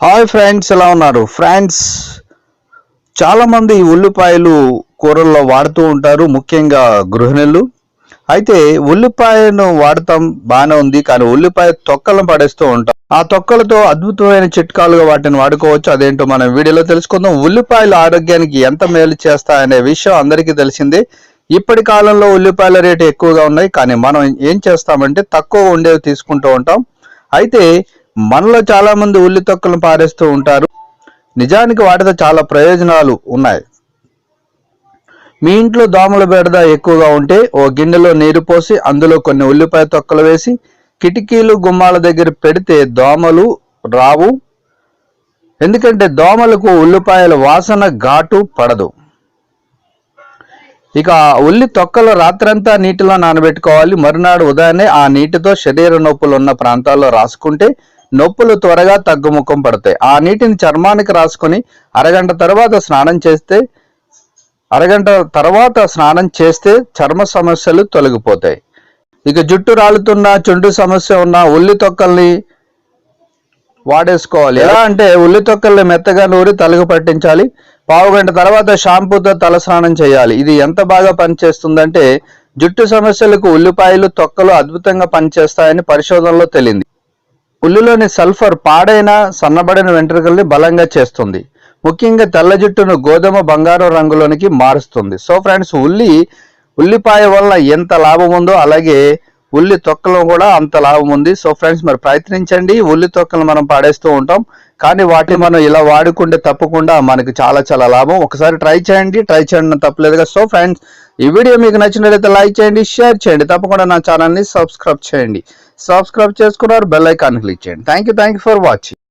Hi friends ఎలా ఉన్నారు? Friends చాలా మంది ఉల్లిపాయలు కూరల్లో వాడుతూ ఉంటారు ముఖ్యంగా గృహిణులు. అయితే ఉల్లిపాయను వాడటం బాగానే ఉంది కానీ ఉల్లిపాయ తొక్కలను పడేస్తూ ఉంటాం. ఆ తొక్కలతో అద్భుతమైన చిట్కాలుగా వాటిని వాడుకోవచ్చు. అదేంటో మనం వీడియోలో తెలుసుకుందాం. ఉల్లిపాయలు ఆరోగ్యానికి ఎంత మేలు చేస్తాయనే విషయం అందరికీ తెలిసిందే. ఇప్పటి కాలంలో ఉల్లిపాయల రేటు ఎక్కువగా ఉన్నాయి. కానీ మనం ఏం చేస్తామంటే తక్కువ ఉండేవి తీసుకుంటూ ఉంటాం. అయితే మనలో చాలా మంది ఉల్లి తొక్కలను పారేస్తూ ఉంటారు. నిజానికి వాటితో చాలా ప్రయోజనాలు ఉన్నాయి. మీ ఇంట్లో దోమల బెడద ఎక్కువగా ఉంటే ఓ గిన్నెలో నీరు పోసి అందులో కొన్ని ఉల్లిపాయ తొక్కలు వేసి కిటికీలు గుమ్మాల దగ్గర పెడితే దోమలు రావు. ఎందుకంటే దోమలకు ఉల్లిపాయల వాసన ఘాటు పడదు. ఇక ఆ ఉల్లి తొక్కలు రాత్రంతా నీటిలో నానబెట్టుకోవాలి. మరునాడు ఉదయాన్నే ఆ నీటితో శరీర నొప్పులు ఉన్న ప్రాంతాల్లో రాసుకుంటే నొప్పులు త్వరగా తగ్గుముఖం పడతాయి. ఆ నీటిని చర్మానికి రాసుకొని అరగంట తర్వాత స్నానం చేస్తే అరగంట తర్వాత స్నానం చేస్తే చర్మ సమస్యలు తొలగిపోతాయి. ఇక జుట్టు రాలుతున్న చుండు సమస్య ఉన్న ఉల్లి తొక్కల్ని వాడేసుకోవాలి. ఎలా అంటే ఉల్లి తొక్కల్ని మెత్తగా నూరి తలకు పట్టించాలి. పావు గంట తర్వాత షాంపూతో తలస్నానం చేయాలి. ఇది ఎంత బాగా పనిచేస్తుందంటే జుట్టు సమస్యలకు ఉల్లిపాయలు తొక్కలు అద్భుతంగా పనిచేస్తాయని పరిశోధనలో తేలింది. ఉల్లిలోని సల్ఫర్ పాడైన సన్నబడిన వెంట్రుకల్ని బలంగా చేస్తుంది. ముఖ్యంగా తెల్ల జుట్టును గోధుమ బంగారం రంగులోనికి మారుస్తుంది. సో ఫ్రెండ్స్ ఉల్లి ఉల్లిపాయ వల్ల ఎంత లాభం ఉందో అలాగే ఉల్లి తొక్కలో కూడా అంత లాభం ఉంది. సో ఫ్రెండ్స్ మరి ప్రయత్నించండి. ఉల్లి తొక్కలు మనం పాడేస్తూ ఉంటాం. కానీ వాటిని మనం ఇలా వాడుకుంటే తప్పకుండా మనకి చాలా చాలా లాభం. ఒకసారి ట్రై చేయండి. ట్రై చేయడం తప్పలేదుగా సో ఫ్రెండ్స్ ఈ వీడియో మీకు నచ్చినట్లయితే లైక్ చేయండి షేర్ చేయండి. తప్పకుండా నా ఛానల్ని సబ్స్క్రైబ్ చేయండి. సబ్స్క్రైబ్ చేసుకున్నారు బెల్ ఐకాన్ క్లిక్ చేయండి. Thank you thank you for watching